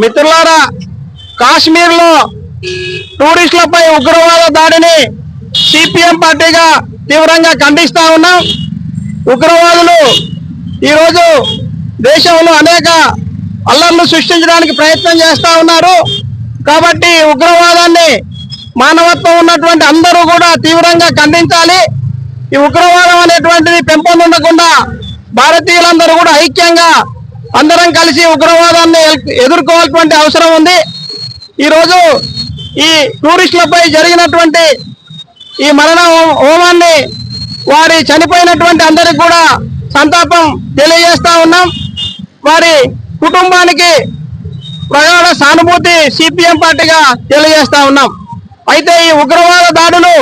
మిత్రులారా కాశ్మీర్లో టూరిస్టులపై ఉగ్రవాద దాడిని సిపిఎం పార్టీగా తీవ్రంగా ఖండిస్తా ఉన్నాం. ఉగ్రవాదులు ఈరోజు దేశంలో అనేక అల్లర్లు సృష్టించడానికి ప్రయత్నం చేస్తా ఉన్నారు. కాబట్టి ఉగ్రవాదాన్ని మానవత్వం ఉన్నటువంటి అందరూ కూడా తీవ్రంగా ఖండించాలి. ఈ ఉగ్రవాదం అనేటువంటిది పెంపొందకుండా భారతీయులందరూ కూడా ఐక్యంగా అందరం కలిసి ఉగ్రవాదాన్ని ఎదుర్కోవాల్సినటువంటి అవసరం ఉంది. ఈరోజు ఈ టూరిస్టులపై జరిగినటువంటి ఈ మరణ హోమాన్ని వారి చనిపోయినటువంటి అందరికి కూడా సంతాపం తెలియజేస్తా ఉన్నాం. వారి కుటుంబానికి ప్రగాఢ సానుభూతి సిపిఎం పార్టీగా తెలియజేస్తా ఉన్నాం. అయితే ఈ ఉగ్రవాద దాడులు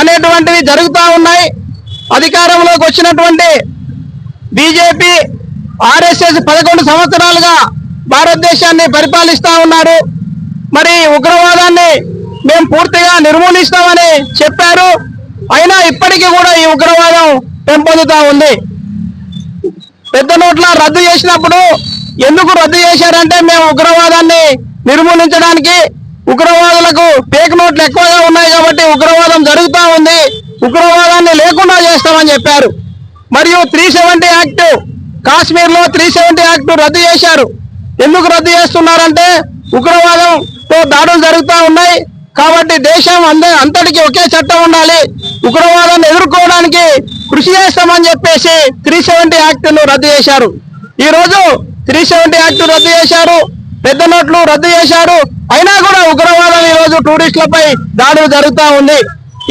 అనేటువంటివి జరుగుతూ ఉన్నాయి. అధికారంలోకి వచ్చినటువంటి బీజేపీ ఆర్ఎస్ఎస్ పదకొండు సంవత్సరాలుగా భారతదేశాన్ని పరిపాలిస్తా ఉన్నారు. మరి ఉగ్రవాదాన్ని మేము పూర్తిగా నిర్మూలిస్తామని చెప్పారు. అయినా ఇప్పటికీ కూడా ఈ ఉగ్రవాదం పెంపొందుతా ఉంది. పెద్ద నోట్ల రద్దు చేసినప్పుడు ఎందుకు రద్దు చేశారంటే మేము ఉగ్రవాదాన్ని నిర్మూలించడానికి ఉగ్రవాదులకు పేక్ నోట్లు ఎక్కువగా ఉన్నాయి కాబట్టి ఉగ్రవాదం జరుగుతూ ఉంది. ఉగ్రవాదాన్ని లేకుండా చేస్తామని చెప్పారు. మరియు త్రీ సెవెంటీ యాక్ట్ కాశ్మీర్లో త్రీ సెవెంటీ యాక్ట్ రద్దు చేశారు. ఎందుకు రద్దు చేస్తున్నారంటే ఉగ్రవాదంతో దాడులు జరుగుతూ ఉన్నాయి. కాబట్టి దేశం అంద అంతటికి ఒకే చట్టం ఉండాలి. ఉగ్రవాదాన్ని ఎదుర్కోవడానికి కృషి చేస్తామని చెప్పేసి త్రీ సెవెంటీ యాక్ట్ను రద్దు చేశారు. ఈ రోజు త్రీ సెవెంటీ యాక్ట్ రద్దు చేశారు. పెద్ద నోట్లు రద్దు చేశారు. అయినా కూడా ఉగ్రవాదం ఈ రోజు టూరిస్టులపై దాడులు జరుగుతూ ఉంది.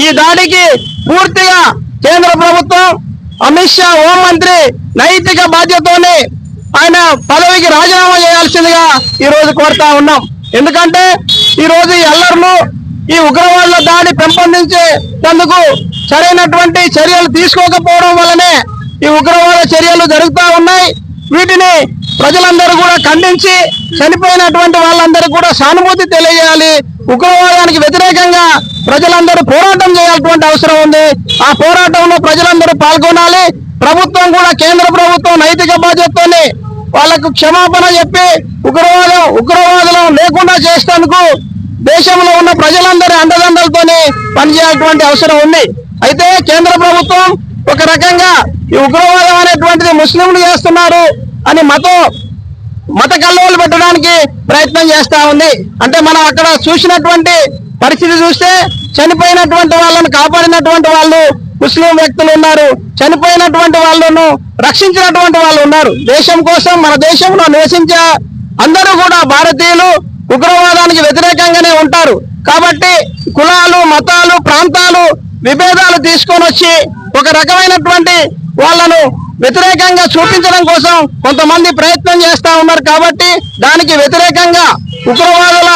ఈ దాడికి పూర్తిగా కేంద్ర ప్రభుత్వం అమిత్ షా హోంమంత్రి నైతిక బాధ్యతతోనే ఆయన పదవికి రాజీనామా చేయాల్సిందిగా ఈరోజు కోరుతా ఉన్నాం. ఎందుకంటే ఈరోజు రోజు ఈ అల్లర్లు ఈ ఉగ్రవాదుల దాడి పెంపొందించేందుకు సరైనటువంటి చర్యలు తీసుకోకపోవడం వల్లనే ఈ ఉగ్రవాద చర్యలు జరుగుతూ ఉన్నాయి. వీటిని ప్రజలందరూ కూడా ఖండించి చనిపోయినటువంటి వాళ్ళందరూ కూడా సానుభూతి తెలియజేయాలి. ఉగ్రవాదానికి వ్యతిరేకంగా ప్రజలందరూ పోరాటం చేయాల్సినటువంటి అవసరం ఉంది. ఆ పోరాటంలో ప్రజలందరూ పాల్గొనాలి. ప్రభుత్వం కూడా కేంద్ర ప్రభుత్వం నైతిక బాధ్యతతోనే వాళ్ళకు క్షమాపణ చెప్పి ఉగ్రవాదం ఉగ్రవాదులను లేకుండా చేసేందుకు దేశంలో ఉన్న ప్రజలందరి అండదండలతోనే పనిచేయాల్సినటువంటి అవసరం ఉంది. అయితే కేంద్ర ప్రభుత్వం ఒక రకంగా ఈ ఉగ్రవాదం అనేటువంటిది ముస్లింలు చేస్తున్నారు అని మతం మత కల్లోలు పెట్టడానికి ప్రయత్నం చేస్తా ఉంది. అంటే మనం అక్కడ చూసినటువంటి పరిస్థితి చూస్తే చనిపోయినటువంటి వాళ్ళను కాపాడినటువంటి వాళ్ళు ముస్లిం వ్యక్తులు ఉన్నారు. చనిపోయినటువంటి వాళ్ళను రక్షించినటువంటి వాళ్ళు ఉన్నారు. దేశం కోసం మన దేశంలో నివసించే అందరూ కూడా భారతీయులు ఉగ్రవాదానికి వ్యతిరేకంగానే ఉంటారు. కాబట్టి కులాలు మతాలు ప్రాంతాలు విభేదాలు తీసుకొని వచ్చి ఒక రకమైనటువంటి వాళ్ళను వ్యతిరేకంగా చూపించడం కోసం కొంతమంది ప్రయత్నం చేస్తా ఉన్నారు కాబట్టి దానికి వ్యతిరేకంగా ఉగ్రవాదుల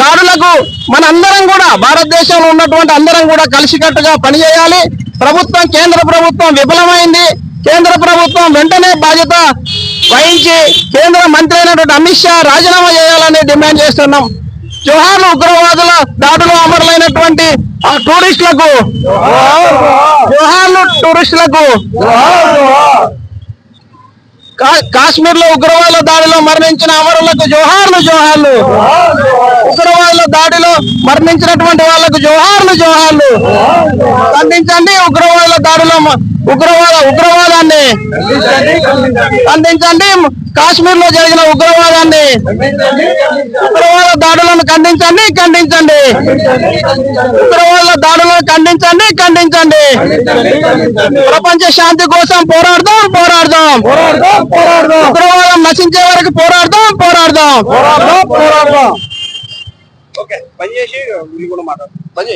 దాడులకు మనందరం కూడా భారతదేశంలో ఉన్నటువంటి అందరం కూడా కలిసికట్టుగా పనిచేయాలి. ప్రభుత్వం కేంద్ర ప్రభుత్వం విఫలమైంది. కేంద్ర ప్రభుత్వం వెంటనే బాధ్యత వహించి కేంద్ర మంత్రి అయినటువంటి అమిత్ షా రాజీనామా చేయాలని డిమాండ్ చేస్తున్నాం. జోహార్లు ఉగ్రవాదుల దాడులు అమరులైనటువంటి ఆ టూరిస్టులకు జోహార్లు టూరిస్టులకు కాశ్మీర్లో ఉగ్రవాదుల దాడిలో మరణించిన అమరులకు జోహార్లు జోహార్లు. ఉగ్రవాదుల దాడిలో మరణించినటువంటి వాళ్ళకు జోహార్లు జోహార్లు. ఖండించండి ఉగ్రవాదుల దాడిలో ఉగ్రవాద ఉగ్రవాదాన్ని. ఖండించండి. కాశ్మీర్లో జరిగిన ఉగ్రవాదాన్ని ఉగ్రవాద దాడులను ఖండించండి ఖండించండి. ఉగ్రవాద దాడులను ఖండించండి ఖండించండి. ప్రపంచ శాంతి కోసం పోరాడదాం పోరాడదాం. ఉగ్రవాదం నశించే వరకు పోరాడదాం పోరాడదాం. ఓకే పని చేసి కూడా మాట్లాడు పని